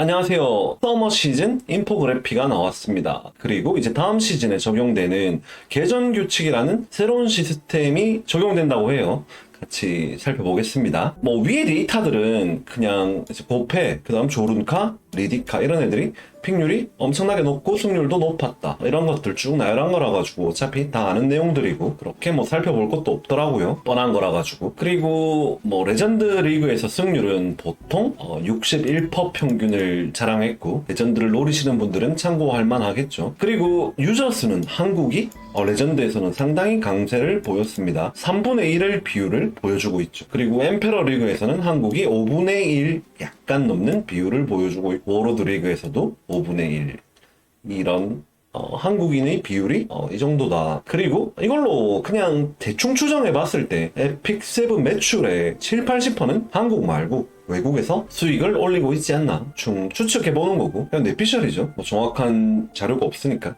안녕하세요. 서머 시즌 인포그래피가 나왔습니다. 그리고 이제 다음 시즌에 적용되는 계전 규칙이라는 새로운 시스템이 적용된다고 해요. 같이 살펴보겠습니다. 뭐 위의 데이터들은 그냥 이제 보페, 그 다음 조룬카, 리디카 이런 애들이 픽률이 엄청나게 높고 승률도 높았다. 이런 것들 쭉 나열한 거라 가지고 어차피 다 아는 내용들이고 그렇게 뭐 살펴볼 것도 없더라고요. 뻔한 거라 가지고. 그리고 뭐 레전드 리그에서 승률은 보통 어, 61% 평균을 자랑했고 레전드를 노리시는 분들은 참고할 만하겠죠. 그리고 유저 수는 한국이 어, 레전드에서는 상당히 강세를 보였습니다. 3분의 1을 비율을 보여주고 있죠. 그리고 엠페러 리그에서는 한국이 5분의 1 약간 넘는 비율을 보여주고 있고 워로드 리그에서도 5분의 1 이런 어, 한국인의 비율이 어, 이 정도다. 그리고 이걸로 그냥 대충 추정해 봤을 때 에픽 세븐 매출의 7, 80%는 한국 말고 외국에서 수익을 올리고 있지 않나 중 추측해 보는 거고 그냥 내피셜이죠. 뭐 정확한 자료가 없으니까.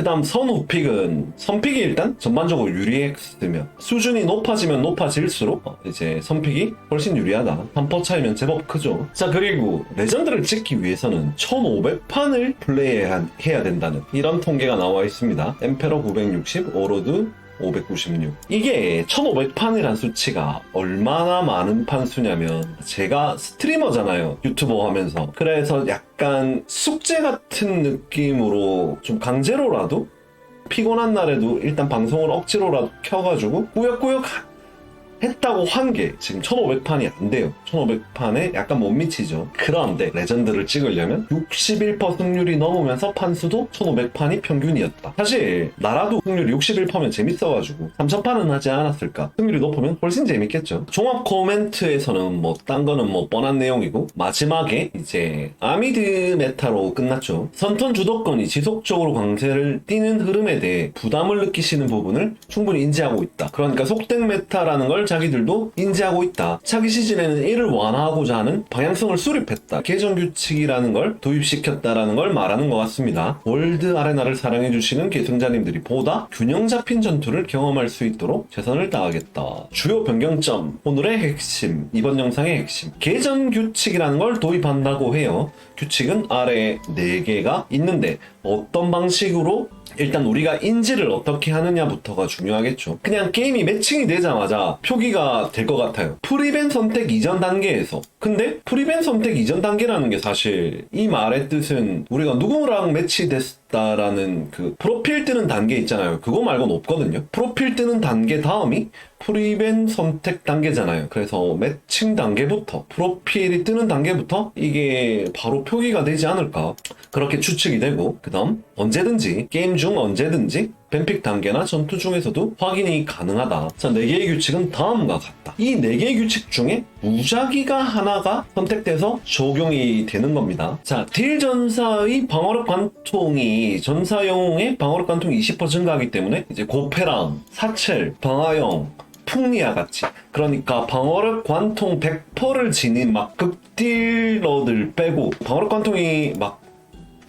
그 다음 선우픽은 선픽이 일단 전반적으로 유리했으면 수준이 높아지면 높아질수록 어, 이제 선픽이 훨씬 유리하다. 3퍼 차이면 제법 크죠. 자 그리고 레전드를 찍기 위해서는 1500판을 플레이해야 해야 된다는 이런 통계가 나와 있습니다. 엠페러 960 오로드 596. 이게 1500판이란 수치가 얼마나 많은 판수냐면 제가 스트리머잖아요. 유튜버 하면서. 그래서 약간 숙제 같은 느낌으로 좀 강제로라도 피곤한 날에도 일단 방송을 억지로라도 켜가지고 꾸역꾸역 했다고 한 게 지금 1500판이 안 돼요. 1500판에 약간 못 미치죠. 그런데 레전드를 찍으려면 61% 승률이 넘으면서 판수도 1500판이 평균이었다. 사실 나라도 승률이 61%면 재밌어가지고 3000판은 하지 않았을까? 승률이 높으면 훨씬 재밌겠죠. 종합 코멘트에서는 뭐 딴 거는 뭐 뻔한 내용이고 마지막에 이제 아미드 메타로 끝났죠. 선턴 주도권이 지속적으로 강세를 띠는 흐름에 대해 부담을 느끼시는 부분을 충분히 인지하고 있다. 그러니까 속된 메타라는 걸 자기들도 인지하고 있다. 차기 시즌에는 이를 완화하고자 하는 방향성을 수립했다. 개정 규칙이라는 걸 도입시켰다라는 걸 말하는 것 같습니다. 월드 아레나를 사랑해주시는 계승자님들이 보다 균형 잡힌 전투를 경험할 수 있도록 최선을 다하겠다. 주요 변경점, 오늘의 핵심, 이번 영상의 핵심. 개정 규칙이라는 걸 도입한다고 해요. 규칙은 아래에 4개가 있는데 어떤 방식으로 일단 우리가 인지를 어떻게 하느냐부터가 중요하겠죠. 그냥 게임이 매칭이 되자마자 표기가 될 것 같아요. 프리벤 선택 이전 단계에서. 근데 프리벤 선택 이전 단계라는 게 사실 이 말의 뜻은 우리가 누구랑 매치됐 다라는 그 프로필 뜨는 단계 있잖아요. 그거 말고는 없거든요. 프로필 뜨는 단계 다음이 프리벤 선택 단계잖아요. 그래서 매칭 단계부터 프로필이 뜨는 단계부터 이게 바로 표기가 되지 않을까 그렇게 추측이 되고 그 다음 언제든지 게임 중 언제든지 뱀픽 단계나 전투 중에서도 확인이 가능하다. 자, 4개의 규칙은 다음과 같다. 이 4개의 규칙 중에 무작위가 하나가 선택돼서 적용이 되는 겁니다. 자, 딜 전사의 방어력 관통이 전사 영웅의 방어력 관통이 20% 증가하기 때문에 이제 고페랑 사첼, 방아영, 풍리아 같이 그러니까 방어력 관통 100%를 지닌 막 극딜러들 빼고 방어력 관통이 막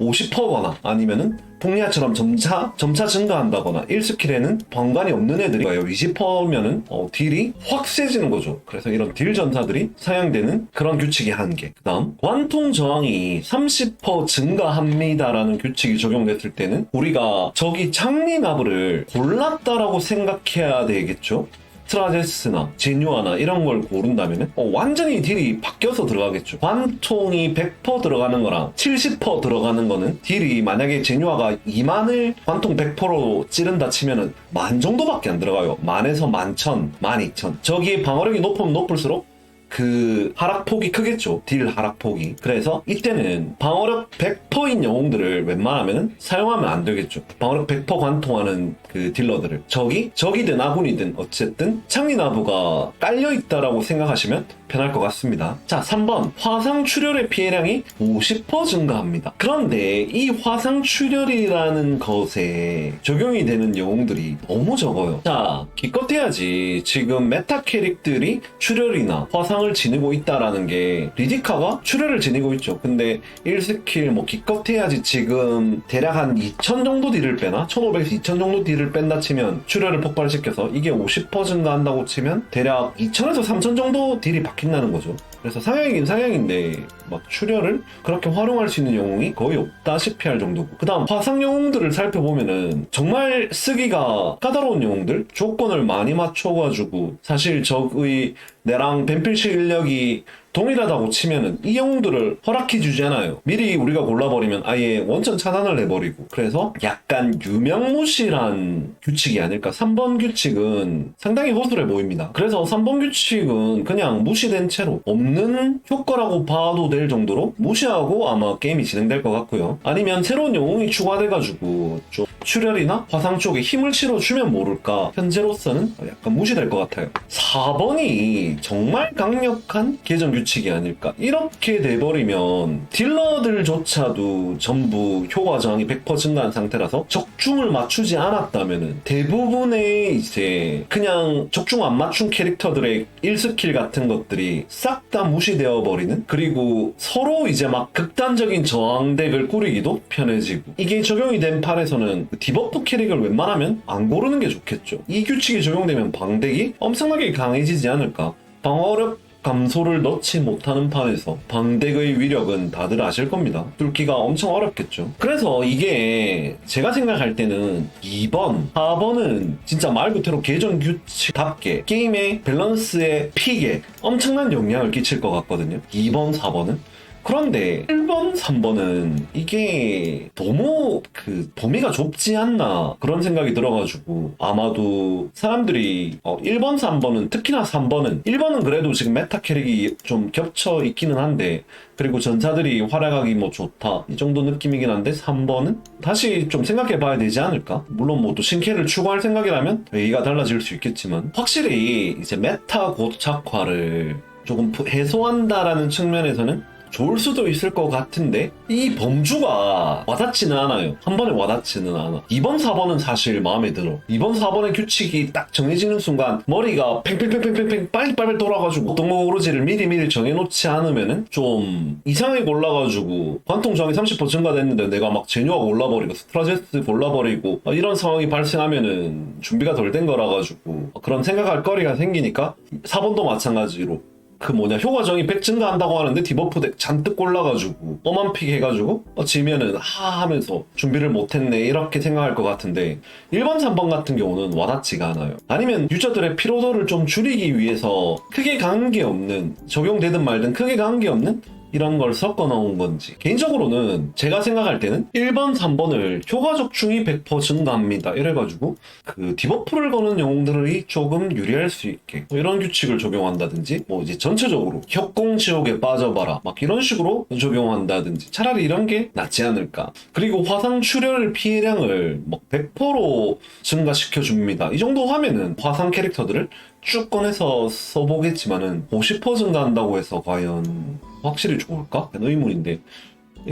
50%거나 아니면은 풍리아처럼 점차 점차 증가한다거나 1스킬에는 방관이 없는 애들이 와요. 20%면은 어, 딜이 확 세지는 거죠. 그래서 이런 딜 전사들이 사용되는 그런 규칙이 한 개. 그다음 관통 저항이 30% 증가합니다라는 규칙이 적용됐을 때는 우리가 저기 창리 나브를 골랐다라고 생각해야 되겠죠. 스트라제스나 제뉴아나 이런 걸 고른다면 어, 완전히 딜이 바뀌어서 들어가겠죠. 관통이 100% 들어가는 거랑 70% 들어가는 거는 딜이 만약에 제뉴아가 2만을 관통 100%로 찌른다 치면은 만 정도밖에 안 들어가요. 만에서 만천, 만이천. 저기 방어력이 높으면 높을수록 그 하락폭이 크겠죠. 딜 하락폭이. 그래서 이때는 방어력 100%인 영웅들을 웬만하면 사용하면 안 되겠죠. 방어력 100% 관통하는 그 딜러들을. 적이, 적이든 아군이든 어쨌든 창리나부가 깔려 있다라고 생각하시면 편할 것 같습니다. 자, 3번. 화상 출혈의 피해량이 50% 증가합니다. 그런데 이 화상 출혈이라는 것에 적용이 되는 영웅들이 너무 적어요. 자, 기껏해야지 지금 메타 캐릭들이 출혈이나 화상을 지니고 있다라는 게 리디카가 출혈을 지니고 있죠. 근데 1스킬 뭐 기껏해야지 지금 대략 한 2000 정도 딜을 빼나? 1500에서 2000 정도 딜을 뺀다 치면 출혈을 폭발시켜서 이게 50% 증가한다고 치면 대략 2000에서 3000 정도 딜이 박 힌다는 거죠. 그래서 상향이긴 상향인데 막 출혈을 그렇게 활용할 수 있는 영웅이 거의 없다시피 할 정도고 그 다음 화상 영웅들을 살펴보면은 정말 쓰기가 까다로운 영웅들 조건을 많이 맞춰가지고 사실 적의 내랑 뱀필 실력이 동일하다고 치면은 이 영웅들을 허락해 주지 않아요. 미리 우리가 골라버리면 아예 원천 차단을 해버리고 그래서 약간 유명무실한 규칙이 아닐까. 3번 규칙은 상당히 허술해 보입니다. 그래서 3번 규칙은 그냥 무시된 채로 없는 효과라고 봐도 될 정도로 무시하고 아마 게임이 진행될 것 같고요. 아니면 새로운 영웅이 추가돼가지고 좀 출혈이나 화상 쪽에 힘을 실어주면 모를까. 현재로서는 약간 무시될 것 같아요. 4번이 정말 강력한 계정 규칙이 아닐까. 이렇게 돼버리면 딜러들조차도 전부 효과 저항이 100% 증가한 상태라서 적중을 맞추지 않았다면은 대부분의 이제 그냥 적중 안 맞춘 캐릭터들의 1스킬 같은 것들이 싹 다 무시되어 버리는 그리고 서로 이제 막 극단적인 저항덱을 꾸리기도 편해지고 이게 적용이 된 판에서는 디버프 캐릭을 웬만하면 안 고르는 게 좋겠죠. 이 규칙이 적용되면 방덱이 엄청나게 강해지지 않을까. 방어력 감소를 넣지 못하는 판에서 방덱의 위력은 다들 아실 겁니다. 뚫기가 엄청 어렵겠죠. 그래서 이게 제가 생각할 때는 2번, 4번은 진짜 말 그대로 계정 규칙답게 게임의 밸런스의 픽에 엄청난 영향을 끼칠 것 같거든요. 2번, 4번은. 그런데 1번, 3번은 이게 너무 그 범위가 좁지 않나 그런 생각이 들어가지고 아마도 사람들이 어, 1번, 3번은 특히나 3번은 1번은 그래도 지금 메타 캐릭이 좀 겹쳐 있기는 한데 그리고 전사들이 활약하기 뭐 좋다 이 정도 느낌이긴 한데 3번은 다시 좀 생각해 봐야 되지 않을까? 물론 뭐 또 신캐를 추구할 생각이라면 얘기가 달라질 수 있겠지만 확실히 이제 메타 고착화를 조금 해소한다라는 측면에서는 좋을 수도 있을 것 같은데 이 범주가 와닿지는 않아요. 한 번에 와닿지는 않아. 2번, 4번은 사실 마음에 들어. 2번, 4번의 규칙이 딱 정해지는 순간 머리가 팽팽팽팽팽팽 빨리빨리 돌아가지고 어떤 거 고르지를 미리미리 정해놓지 않으면은 좀 이상하게 골라가지고 관통 저항이 30% 증가됐는데 내가 막 제뉴아가 올라버리고 스트라제스 골라버리고 이런 상황이 발생하면은 준비가 덜 된 거라 가지고 그런 생각할 거리가 생기니까 4번도 마찬가지로 그 뭐냐 효과정이 100 증가한다고 하는데 디버프 덱 잔뜩 골라가지고 뻔한 픽 해가지고 어, 지면은 하 하면서 준비를 못했네 이렇게 생각할 것 같은데 1번 3번 같은 경우는 와닿지가 않아요. 아니면 유저들의 피로도를 좀 줄이기 위해서 크게 관계없는 적용되든 말든 크게 관계없는 이런 걸 섞어 넣은 건지. 개인적으로는 제가 생각할 때는 1번 3번을 효과 적중이 100% 증가합니다. 이래가지고 그 디버프를 거는 영웅들이 조금 유리할 수 있게 뭐 이런 규칙을 적용한다든지 뭐 이제 전체적으로 협공 지옥에 빠져봐라. 막 이런 식으로 적용한다든지 차라리 이런 게 낫지 않을까. 그리고 화상 출혈 피해량을 뭐 100%로 증가시켜 줍니다. 이 정도 하면은 화상 캐릭터들을 쭉 꺼내서 써보겠지만은 50% 증가한다고 해서 과연 확실히 좋을까? 의문인데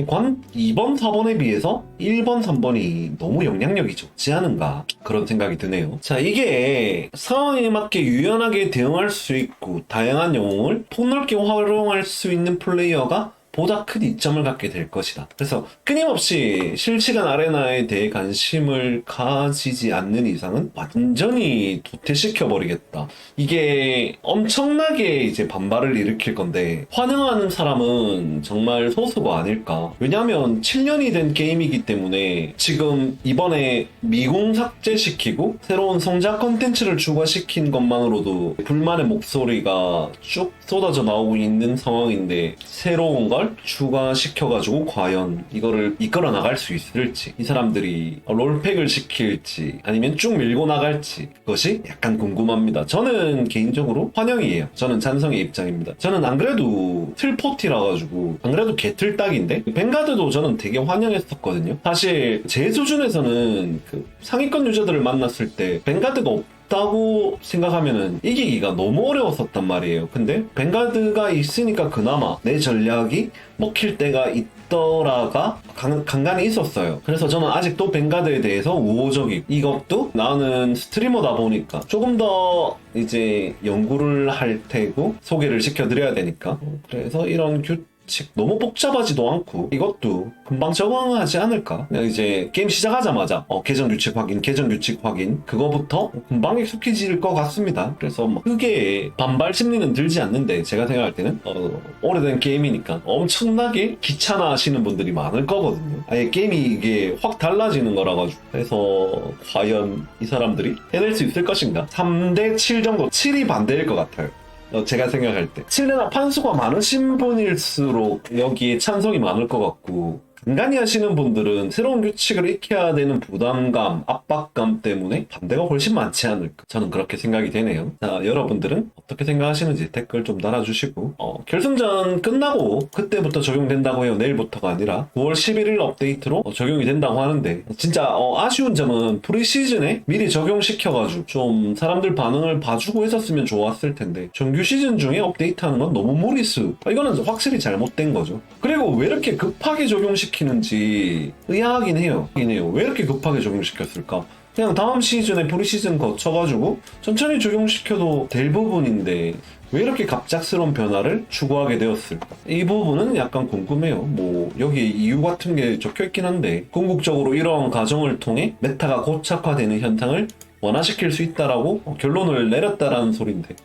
관 2번, 4번에 비해서 1번, 3번이 너무 영향력이 적지 않은가 그런 생각이 드네요. 자 이게 상황에 맞게 유연하게 대응할 수 있고 다양한 영웅을 폭넓게 활용할 수 있는 플레이어가 보다 큰 이점을 갖게 될 것이다. 그래서 끊임없이 실시간 아레나에 대해 관심을 가지지 않는 이상은 완전히 도태시켜 버리겠다. 이게 엄청나게 이제 반발을 일으킬 건데, 환영하는 사람은 정말 소수가 아닐까. 왜냐면 7년이 된 게임이기 때문에 지금 이번에 미궁 삭제시키고 새로운 성장 컨텐츠를 추가시킨 것만으로도 불만의 목소리가 쭉 쏟아져 나오고 있는 상황인데, 새로운 걸 추가시켜가지고 과연 이거를 이끌어 나갈 수 있을지 이 사람들이 롤팩을 시킬지 아니면 쭉 밀고 나갈지 그것이 약간 궁금합니다. 저는 개인적으로 환영이에요. 저는 찬성의 입장입니다. 저는 안 그래도 틀포티라 가지고 안 그래도 개틀딱인데 뱅가드도 저는 되게 환영했었거든요. 사실 제 수준에서는 그 상위권 유저들을 만났을 때 뱅가드가 없 다고 생각하면은 이기기가 너무 어려웠었단 말이에요. 근데 뱅가드가 있으니까 그나마 내 전략이 먹힐 때가 있더라가 간, 간간히 있었어요. 그래서 저는 아직도 뱅가드에 대해서 우호적이고 이것도 나는 스트리머다 보니까 조금 더 이제 연구를 할 테고 소개를 시켜드려야 되니까 그래서 이런 규 규칙 너무 복잡하지도 않고 이것도 금방 적응하지 않을까? 이제 게임 시작하자마자 어, 계정 규칙 확인, 계정 규칙 확인 그거부터 금방 익숙해질 것 같습니다. 그래서 뭐 크게 반발 심리는 들지 않는데 제가 생각할 때는 어, 오래된 게임이니까 엄청나게 귀찮아 하시는 분들이 많을 거거든요. 아예 게임이 이게 확 달라지는 거라 가지고 그래서 과연 이 사람들이 해낼 수 있을 것인가? 3대 7 정도 7이 반대일 것 같아요. 어, 제가 생각할 때. 7이나 판수가 많으신 분일수록 여기에 찬성이 많을 것 같고 간간히 하시는 분들은 새로운 규칙을 익혀야 되는 부담감, 압박감 때문에 반대가 훨씬 많지 않을까? 저는 그렇게 생각이 되네요. 자 여러분들은 어떻게 생각하시는지 댓글 좀 달아주시고 어, 결승전 끝나고 그때부터 적용된다고 해요. 내일부터가 아니라 9월 11일 업데이트로 어, 적용이 된다고 하는데 진짜 어, 아쉬운 점은 프리시즌에 미리 적용시켜가지고 좀 사람들 반응을 봐주고 했었으면 좋았을 텐데 정규 시즌 중에 업데이트하는 건 너무 무리수. 아, 이거는 확실히 잘못된 거죠. 그리고 왜 이렇게 급하게 적용시 키는지 의아하긴 해요 해요. 왜 이렇게 급하게 적용시켰을까 그냥 다음 시즌에 프리시즌 거쳐가지고 천천히 적용시켜도 될 부분인데 왜 이렇게 갑작스러운 변화를 추구하게 되었을까? 이 부분은 약간 궁금해요. 뭐 여기 이유 같은 게 적혀 있긴 한데 궁극적으로 이러한 과정을 통해 메타가 고착화되는 현상을 완화시킬 수 있다라고 결론을 내렸다라는 소린데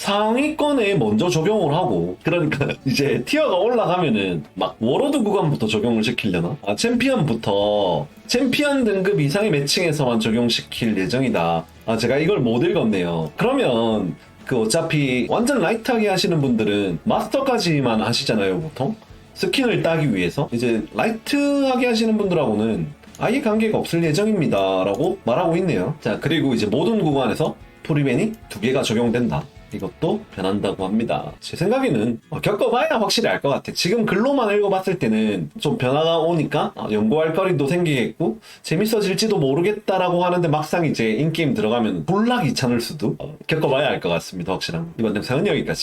상위권에 먼저 적용을 하고 그러니까 이제 티어가 올라가면은 막 워로드 구간부터 적용을 시키려나? 아 챔피언부터 챔피언 등급 이상의 매칭에서만 적용시킬 예정이다. 아 제가 이걸 못 읽었네요. 그러면 그 어차피 완전 라이트하게 하시는 분들은 마스터까지만 하시잖아요 보통 스킨을 따기 위해서 이제 라이트하게 하시는 분들하고는 아예 관계가 없을 예정입니다 라고 말하고 있네요. 자 그리고 이제 모든 구간에서 프리벤이 두 개가 적용된다. 이것도 변한다고 합니다. 제 생각에는 어, 겪어봐야 확실히 알 것 같아. 지금 글로만 읽어봤을 때는 좀 변화가 오니까 어, 연구할 거리도 생기겠고 재밌어질지도 모르겠다라고 하는데 막상 이제 인게임 들어가면 졸라 귀찮을 수도 어, 겪어봐야 알 것 같습니다. 확실한 이번 영상은 여기까지.